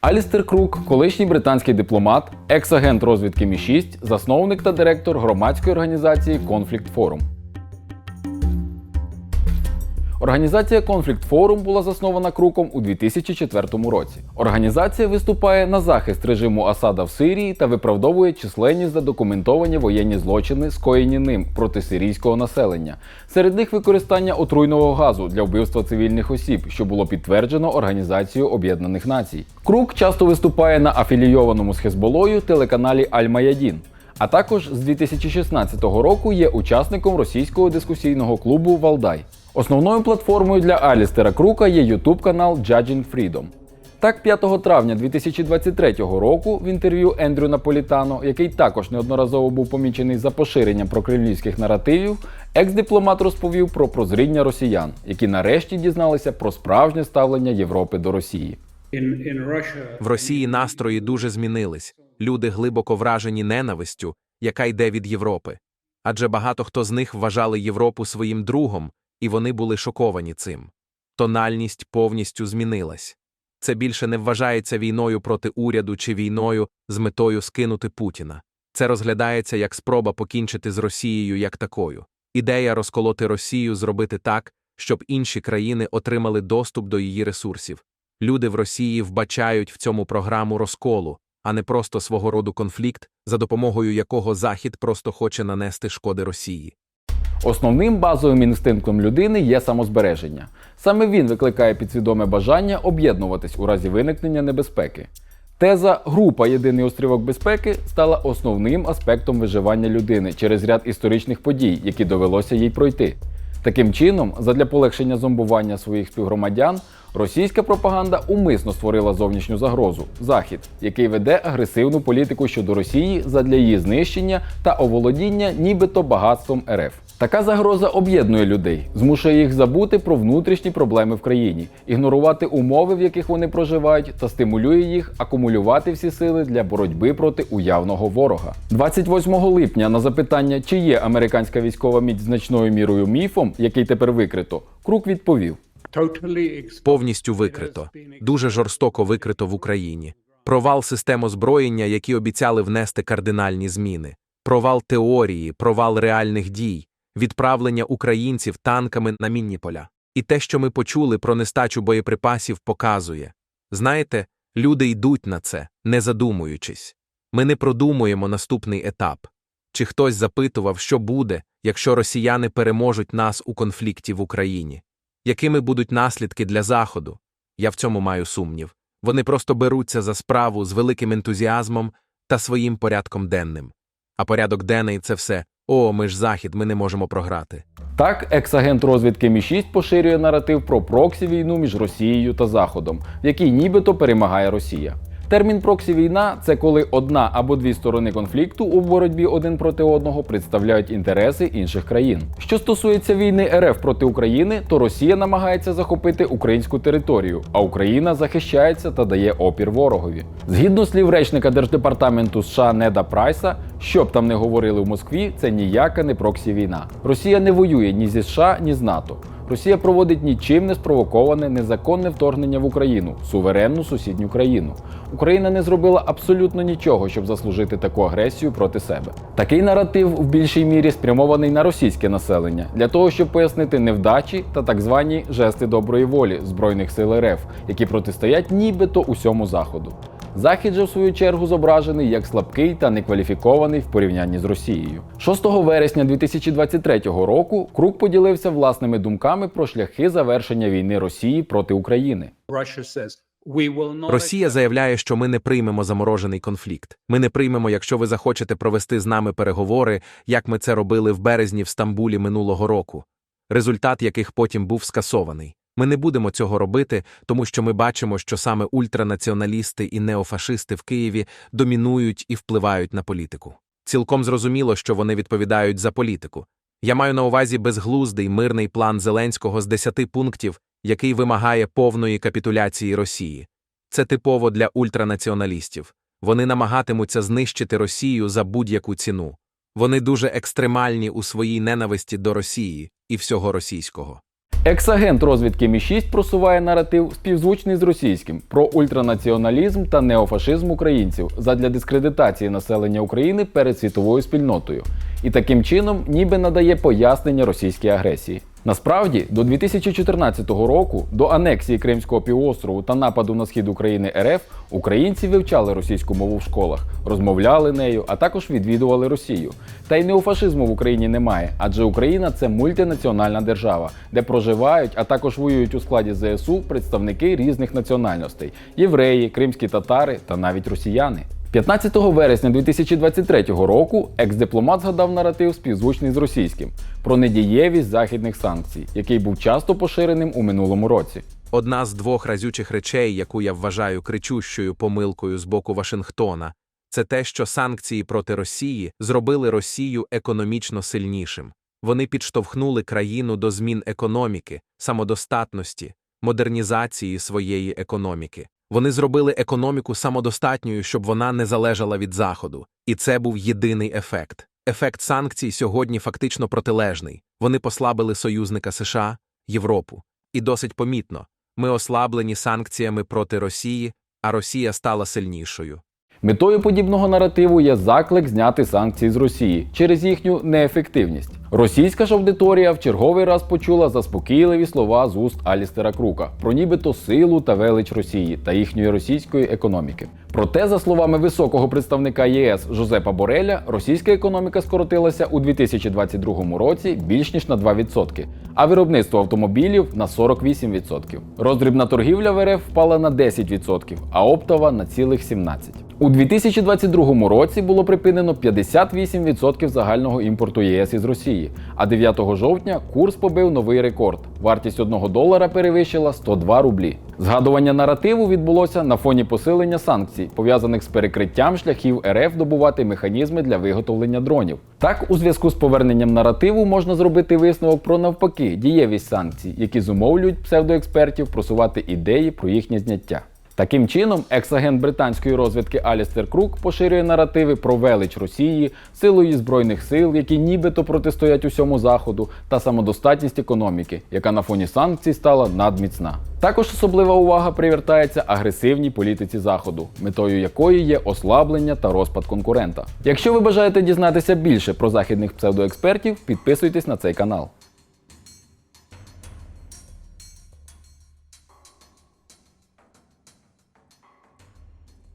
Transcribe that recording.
Алістер Крук, колишній британський дипломат, екс-агент розвідки Мі-6, засновник та директор громадської організації Conflict Forum. Організація Conflict Forum була заснована Круком у 2004 році. Організація виступає на захист режиму Асада в Сирії та виправдовує численні задокументовані воєнні злочини, скоєні ним проти сирійського населення. Серед них використання отруйного газу для вбивства цивільних осіб, що було підтверджено Організацією Об'єднаних Націй. Крук часто виступає на афілійованому з Хезболою телеканалі Аль-Маядін. А також з 2016 року є учасником російського дискусійного клубу Валдай. Основною платформою для Алістера Крука є YouTube канал Judging Freedom. Так, 5 травня 2023 року в інтерв'ю Ендрю Наполітано, який також неодноразово був помічений за поширенням прокремлівських наративів, екс-дипломат розповів про прозріння росіян, які нарешті дізналися про справжнє ставлення Європи до Росії. В Росії настрої дуже змінились. Люди глибоко вражені ненавистю, яка йде від Європи. Адже багато хто з них вважали Європу своїм другом, і вони були шоковані цим. Тональність повністю змінилась. Це більше не вважається війною проти уряду чи війною з метою скинути Путіна. Це розглядається як спроба покінчити з Росією як такою. Ідея розколоти Росію, зробити так, щоб інші країни отримали доступ до її ресурсів. Люди в Росії вбачають в цьому програму розколу, а не просто свого роду конфлікт, за допомогою якого Захід просто хоче нанести шкоди Росії. Основним базовим інстинктом людини є самозбереження. Саме він викликає підсвідоме бажання об'єднуватись у разі виникнення небезпеки. Теза група єдиний острівок безпеки стала основним аспектом виживання людини через ряд історичних подій, які довелося їй пройти. Таким чином, задля полегшення зомбування своїх співгромадян, російська пропаганда умисно створила зовнішню загрозу Захід, який веде агресивну політику щодо Росії задля її знищення та оволодіння нібито багатством РФ. Така загроза об'єднує людей, змушує їх забути про внутрішні проблеми в країні, ігнорувати умови, в яких вони проживають, та стимулює їх акумулювати всі сили для боротьби проти уявного ворога. 28 липня на запитання, чи є американська військова міць значною мірою міфом, який тепер викрито, Крук відповів. Повністю викрито, дуже жорстоко викрито в Україні. Провал систем озброєння, які обіцяли внести кардинальні зміни, провал теорії, провал реальних дій, відправлення українців танками на мінні поля. І те, що ми почули про нестачу боєприпасів, показує. Знаєте, люди йдуть на це, не задумуючись. Ми не продумуємо наступний етап. Чи хтось запитував, що буде, якщо росіяни переможуть нас у конфлікті в Україні? Якими будуть наслідки для Заходу? Я в цьому маю сумнів. Вони просто беруться за справу з великим ентузіазмом та своїм порядком денним. А порядок денний це все о, ми ж Захід, ми не можемо програти. Так, екс-агент розвідки Мі-6 поширює наратив про проксі-війну між Росією та Заходом, в якій нібито перемагає Росія. Термін проксі-війна це коли одна або дві сторони конфлікту у боротьбі один проти одного представляють інтереси інших країн. Що стосується війни РФ проти України, то Росія намагається захопити українську територію, а Україна захищається та дає опір ворогові. Згідно слів речника держдепартаменту США Неда Прайса, що б там не говорили в Москві, це ніяка не проксі-війна. Росія не воює ні зі США, ні з НАТО. Росія проводить нічим не спровоковане незаконне вторгнення в Україну, суверенну сусідню країну. Україна не зробила абсолютно нічого, щоб заслужити таку агресію проти себе. Такий наратив в більшій мірі спрямований на російське населення для того, щоб пояснити невдачі та так звані жести доброї волі збройних сил РФ, які протистоять нібито усьому заходу. Захід же, в свою чергу, зображений як слабкий та некваліфікований в порівнянні з Росією. 6 вересня 2023 року Крук поділився власними думками про шляхи завершення війни Росії проти України. Росія заявляє, що ми не приймемо заморожений конфлікт. Ми не приймемо, якщо ви захочете провести з нами переговори, як ми це робили в березні в Стамбулі минулого року, результат яких потім був скасований. Ми не будемо цього робити, тому що ми бачимо, що саме ультранаціоналісти і неофашисти в Києві домінують і впливають на політику. Цілком зрозуміло, що вони відповідають за політику. Я маю на увазі безглуздий мирний план Зеленського з 10 пунктів, який вимагає повної капітуляції Росії. Це типово для ультранаціоналістів. Вони намагатимуться знищити Росію за будь-яку ціну. Вони дуже екстремальні у своїй ненависті до Росії і всього російського. Ексагент розвідки Мі-6 просуває наратив співзвучний з російським про ультранаціоналізм та неофашизм українців задля дискредитації населення України перед світовою спільнотою, і таким чином ніби надає пояснення російській агресії. Насправді, до 2014 року, до анексії Кримського півострову та нападу на схід України РФ, українці вивчали російську мову в школах, розмовляли нею, а також відвідували Росію. Та й неофашизму в Україні немає, адже Україна це мультинаціональна держава, де проживають, а також воюють у складі ЗСУ представники різних національностей: євреї, кримські татари та навіть росіяни. 15 вересня 2023 року екс-дипломат згадав наратив співзвучний з російським про недієвість західних санкцій, який був часто поширеним у минулому році. Одна з двох разючих речей, яку я вважаю кричущою помилкою з боку Вашингтона, це те, що санкції проти Росії зробили Росію економічно сильнішим. Вони підштовхнули країну до змін економіки, самодостатності, модернізації своєї економіки. Вони зробили економіку самодостатньою, щоб вона не залежала від Заходу. І це був єдиний ефект. Ефект санкцій сьогодні фактично протилежний. Вони послабили союзника США, Європу. І досить помітно. Ми ослаблені санкціями проти Росії, а Росія стала сильнішою. Метою подібного наративу є заклик зняти санкції з Росії через їхню неефективність. Російська ж аудиторія в черговий раз почула заспокійливі слова з уст Алістера Крука про нібито силу та велич Росії та їхньої російської економіки. Проте, за словами високого представника ЄС Жозепа Бореля, російська економіка скоротилася у 2022 році більш ніж на 2%, а виробництво автомобілів на 48%. Роздрібна торгівля в РФ впала на 10%, а оптова на цілих 17%. У 2022 році було припинено 58% загального імпорту ЄС із Росії, а 9 жовтня курс побив новий рекорд. Вартість 1 долара перевищила 102 рублі. Згадування наративу відбулося на фоні посилення санкцій, пов'язаних з перекриттям шляхів РФ добувати механізми для виготовлення дронів. Так, у зв'язку з поверненням наративу можна зробити висновок про навпаки дієвість санкцій, які зумовлюють псевдоекспертів просувати ідеї про їхнє зняття. Таким чином, екс-агент британської розвідки Алістер Крук поширює наративи про велич Росії, силу збройних сил, які нібито протистоять усьому заходу, та самодостатність економіки, яка на фоні санкцій стала надміцна. Також особлива увага привертається агресивній політиці заходу, метою якої є ослаблення та розпад конкурента. Якщо ви бажаєте дізнатися більше про західних псевдоекспертів, підписуйтесь на цей канал.